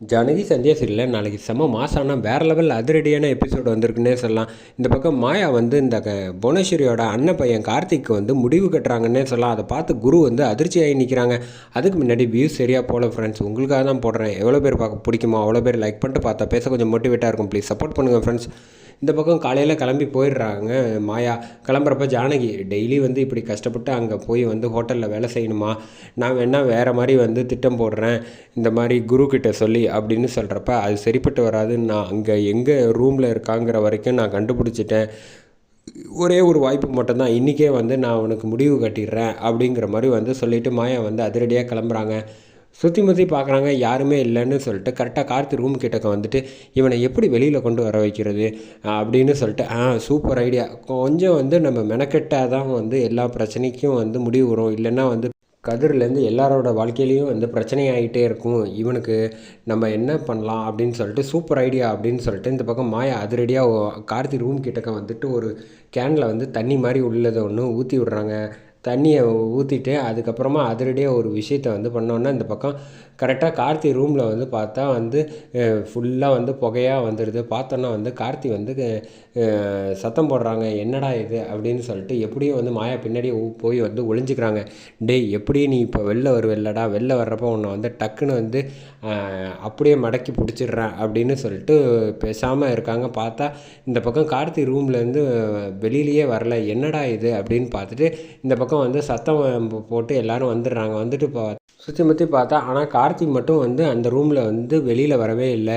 ஜானகி சந்தியா சீரியலில். நாளைக்கு செம்ம மாசான வேறு லெவல் அதிரடியான எபிசோடு வந்திருக்குன்னே சொல்லலாம். இந்த பக்கம் மாயா வந்து இந்த க புவனேஸ்வரியோட அண்ணன் பையன் கார்த்திக்கு வந்து முடிவு கட்டுறாங்கன்னே சொல்லலாம். அதை பார்த்து குரு வந்து அதிர்ச்சியாகி நிற்கிறாங்க அதுக்கு முன்னாடி வியூஸ் சரியாக போகல ஃப்ரெண்ட்ஸ் உங்களுக்காக தான் போடுறேன். எவ்வளோ பேர் பார்க்க பிடிக்குமோ அவ்வளோ பேர் லைக் பண்ணிட்டு பார்த்தா பேச கொஞ்சம் மோட்டிவேட்டாக இருக்கும். ப்ளீஸ் சப்போர்ட் பண்ணுங்கள் ஃப்ரெண்ட்ஸ் இந்த பக்கம் காலையில் கிளம்பி போயிடுறாங்க மாயா. கிளம்புறப்ப ஜானகி டெய்லி வந்து இப்படி கஷ்டப்பட்டு அங்கே போய் வந்து ஹோட்டலில் வேலை செய்யணுமா? நான் வேணால் வேறு மாதிரி வந்து திட்டம் போடுறேன். இந்த மாதிரி குரு கிட்ட சொல்லி அப்படின்னு சொல்கிறப்ப அது சரிப்பட்டு வராது நான் அங்கே எங்கே ரூமில் இருக்காங்கிற வரைக்கும் நான் கண்டுபிடிச்சிட்டேன். ஒரே ஒரு வாய்ப்பு மட்டும்தான். இன்றைக்கே வந்து நான் உனக்கு முடிவு கட்டிடுறேன் அப்படிங்கிற மாதிரி வந்து சொல்லிவிட்டு மாயா வந்து அதிரடியாக கிளம்புறாங்க. சுற்றி முற்றி பார்க்குறாங்க யாருமே இல்லைன்னு சொல்லிட்டு கரெக்டாக கார்த்தி ரூம் கிட்டக்க வந்துட்டு இவனை எப்படி வெளியில் கொண்டு வர வைக்கிறது? அப்படின்னு சொல்லிட்டு ஆ சூப்பர் ஐடியா கொஞ்சம் வந்து நம்ம மெனக்கெட்டால் தான் வந்து எல்லா பிரச்சனைக்கும் வந்து முடிவு வரும். இல்லைன்னா வந்து கதிர்லேருந்து எல்லாரோட வாழ்க்கையிலையும் வந்து பிரச்சனை ஆகிட்டே இருக்கும். இவனுக்கு நம்ம என்ன பண்ணலாம் அப்படின்னு சொல்லிட்டு சூப்பர் ஐடியா அப்படின்னு சொல்லிட்டு இந்த பக்கம் மாயா அதிரடியாக கார்த்தி ரூம் கிட்டக்க வந்துட்டு ஒரு கேனில் வந்து தண்ணி மாதிரி உள்ளதை ஒன்று ஊற்றி விடுறாங்க. தண்ணியை ஊற்றிட்டு அதுக்கப்புறமா அதிரடியாக ஒரு விஷயத்த வந்து பண்ணோன்னா இந்த பக்கம் கரெக்டாக கார்த்தி ரூமில் வந்து பார்த்தா வந்து ஃபுல்லாக வந்து புகையாக வந்துடுது பார்த்தோன்னா வந்து கார்த்தி வந்து சத்தம் போடுறாங்க. என்னடா இது? அப்படின்னு சொல்லிட்டு எப்படியும் வந்து மாயா பின்னாடியே போய் வந்து ஒளிஞ்சிக்கிறாங்க. டேய் எப்படி நீ இப்போ வெளில வருவில்லடா? வெளில வர்றப்போ உன்னை வந்து டக்குன்னு வந்து அப்படியே மடக்கி பிடிச்சிடுறேன் அப்படின்னு சொல்லிட்டு பேசாமல் இருக்காங்க. பார்த்தா இந்த பக்கம் கார்த்தி ரூம்லேருந்து வெளியிலேயே வரல. என்னடா இது? அப்படின்னு பார்த்துட்டு இந்த பக்கம் வந்து சத்தம் போட்டு எல்லோரும் வந்துடுறாங்க. வந்துட்டு இப்போ சுற்றி முற்றி பார்த்தா ஆனால் கார்த்திக் மட்டும் வந்து அந்த ரூமில் வந்து வெளியில் வரவே இல்லை.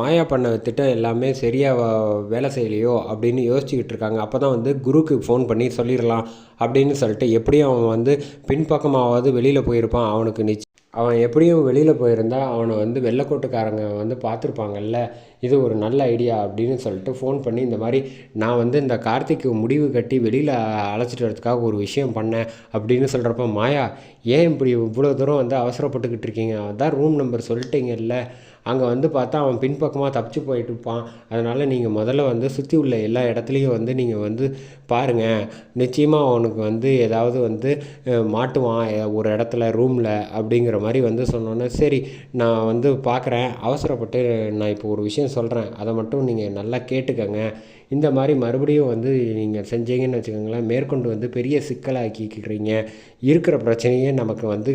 மாயா பண்ண திட்டம் எல்லாமே சரியாக வேலை செய்யலையோ அப்படின்னு யோசிச்சுக்கிட்டு இருக்காங்க. அப்போ தான் வந்து குருக்கு ஃபோன் பண்ணி சொல்லிடலாம் அப்படின்னு சொல்லிட்டு எப்படியும் அவன் வந்து பின்பக்கமாவது வெளியில் போயிருப்பான். அவனுக்கு நிச்சயம் அவன் எப்படியும் வெளியில் போயிருந்தா அவனை வந்து வெள்ளைக்கோட்டுக்காரங்க வந்து பார்த்துருப்பாங்கல்ல இது ஒரு நல்ல ஐடியா அப்படின்னு சொல்லிட்டு ஃபோன் பண்ணி இந்த மாதிரி நான் வந்து இந்த கார்த்திக்கு முடிவு கட்டி வெளியில் அழைச்சிட்டு வரதுக்காக ஒரு விஷயம் பண்ணேன் அப்படின்னு சொல்கிறப்ப மாயா ஏன் இப்படி இவ்வளோ தூரம் வந்து அவசரப்பட்டுக்கிட்டு இருக்கீங்க? அதான் ரூம் நம்பர் சொல்லிட்டீங்கல்ல. அங்கே வந்து பார்த்தா அவன் பின்பக்கமாக தப்பிச்சு போயிட்டு இருப்பான். அதனால் நீங்கள் முதல்ல வந்து சுற்றி உள்ள எல்லா இடத்துலையும் வந்து நீங்கள் வந்து பாருங்கள் நிச்சயமாக அவனுக்கு வந்து ஏதாவது வந்து மாட்டுவான் ஒரு இடத்துல ரூமில் அப்படிங்கிற மாதிரி வந்து சொன்னோன்னே சரி நான் வந்து பார்க்குறேன். அவசரப்பட்டு நான் இப்போ ஒரு விஷயம் சொல்கிறேன் அதை மட்டும் நீங்கள் நல்லா கேட்டுக்கங்க. இந்த மாதிரி மறுபடியும் வந்து நீங்கள் செஞ்சீங்கன்னு வச்சுக்கோங்களேன் மேற்கொண்டு வந்து பெரிய சிக்கலாக்கிக்கிறீங்க. இருக்கிற பிரச்சனையே நமக்கு வந்து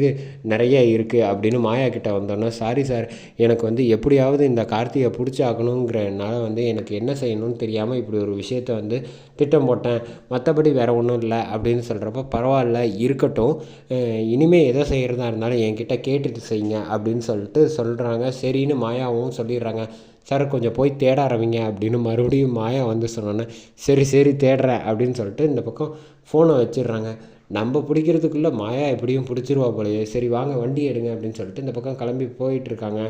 நிறைய இருக்குது அப்படின்னு மாயா கிட்டே வந்தோன்னா சாரி சார் எனக்கு வந்து எப்படியாவது இந்த கார்த்திகை பிடிச்சாக்கணுங்கிறனால வந்து எனக்கு என்ன செய்யணும்னு தெரியாமல் இப்படி ஒரு விஷயத்த வந்து திட்டம் போட்டேன். மற்றபடி வேறு ஒன்றும் இல்லை அப்படின்னு சொல்கிறப்ப பரவாயில்ல இருக்கட்டும். இனிமேல் எதை செய்கிறதா இருந்தாலும் என்கிட்ட கேட்டுட்டு செய்யுங்க அப்படின்னு சொல்லிட்டு சொல்கிறாங்க சரின்னு மாயாவும் சொல்லிடுறாங்க. சார் கொஞ்சம் போய் தேட ஆரம்பிங்க அப்படின்னு மறுபடியும் மாயா வந்து சொன்னோன்னே சரி சரி தேடுறேன் அப்படின்னு சொல்லிட்டு இந்த பக்கம் ஃபோனை வச்சிடுறாங்க. நம்ம பிடிக்கிறதுக்குள்ளே மாயா எப்படியும் பிடிச்சிருவா போலையே. சரி வாங்க வண்டி எடுங்க அப்படின்னு சொல்லிட்டு இந்த பக்கம் கிளம்பி போயிட்டுருக்காங்க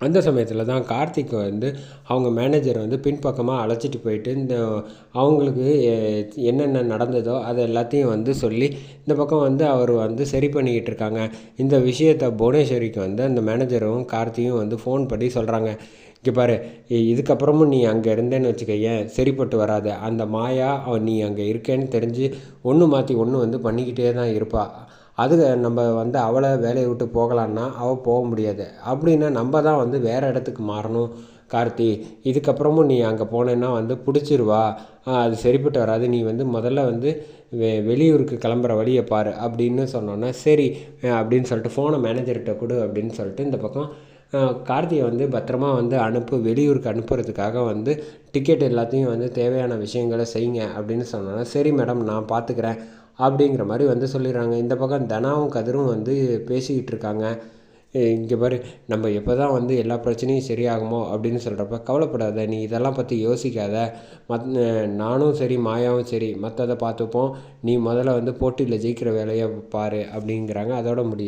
அந்த சமயத்தில் தான் கார்த்திக் வந்து அவங்க மேனேஜர் வந்து பின்பக்கமாக அழைச்சிட்டு போயிட்டு இந்த அவங்களுக்கு என்னென்ன நடந்ததோ அதை எல்லாத்தையும் வந்து சொல்லி இந்த பக்கம் வந்து அவர் வந்து சரி பண்ணிக்கிட்டு இருக்காங்க. இந்த விஷயத்தை புவனேஸ்வரிக்கு வந்து அந்த மேனேஜரும் கார்த்தியும் வந்து ஃபோன் பண்ணி சொல்கிறாங்க இங்கே பாரு இதுக்கப்புறமும் நீ அங்கே இருந்தேன்னு வச்சுக்கையன் சரிப்பட்டு வராது. அந்த மாயா நீ அங்கே இருக்கேன்னு தெரிஞ்சு ஒன்று மாற்றி ஒன்று வந்து பண்ணிக்கிட்டே தான் இருப்பாள் அதுக நம்ம வந்து அவளை வேலையை விட்டு போகலான்னா அவள் போக முடியாது. அப்படின்னா நம்ம தான் வந்து வேறு இடத்துக்கு மாறணும் கார்த்தி. இதுக்கப்புறமும் நீ அங்கே போனேன்னா வந்து பிடிச்சிருவா. அது சரிப்பட்டு வராது. நீ வந்து முதல்ல வந்து வெ வெளியூருக்கு கிளம்புற வழியை பாரு அப்படின்னு சொன்னோன்னே சரி அப்படின்னு சொல்லிட்டு ஃபோனை மேனேஜர்கிட்ட கொடு அப்படின்னு சொல்லிட்டு இந்த பக்கம் கார்த்தியை வந்து பத்திரமா வந்து அனுப்பு வெளியூருக்கு அனுப்புறதுக்காக வந்து டிக்கெட் எல்லாத்தையும் வந்து தேவையான விஷயங்களை செய்யுங்க அப்படின்னு சொன்னோன்னா சரி மேடம் நான் பார்த்துக்கிறேன் அப்படிங்கிற மாதிரி வந்து சொல்லிடுறாங்க. இந்த பக்கம் தனாவும் கதிரும் வந்து பேசிக்கிட்டு இருக்காங்க. இங்கே பாரு நம்ம எப்போ தான் வந்து எல்லா பிரச்சனையும் சரியாகுமோ அப்படின்னு சொல்கிறப்ப கவலைப்படாத நீ இதெல்லாம் பற்றி யோசிக்காத. மத் நானும் சரி மாயாவும் சரி மற்றதை பார்த்துப்போம். நீ முதல்ல வந்து போட்டியில் ஜெயிக்கிற வேலையை பாரு அப்படிங்கிறாங்க. அதோட முடியுது.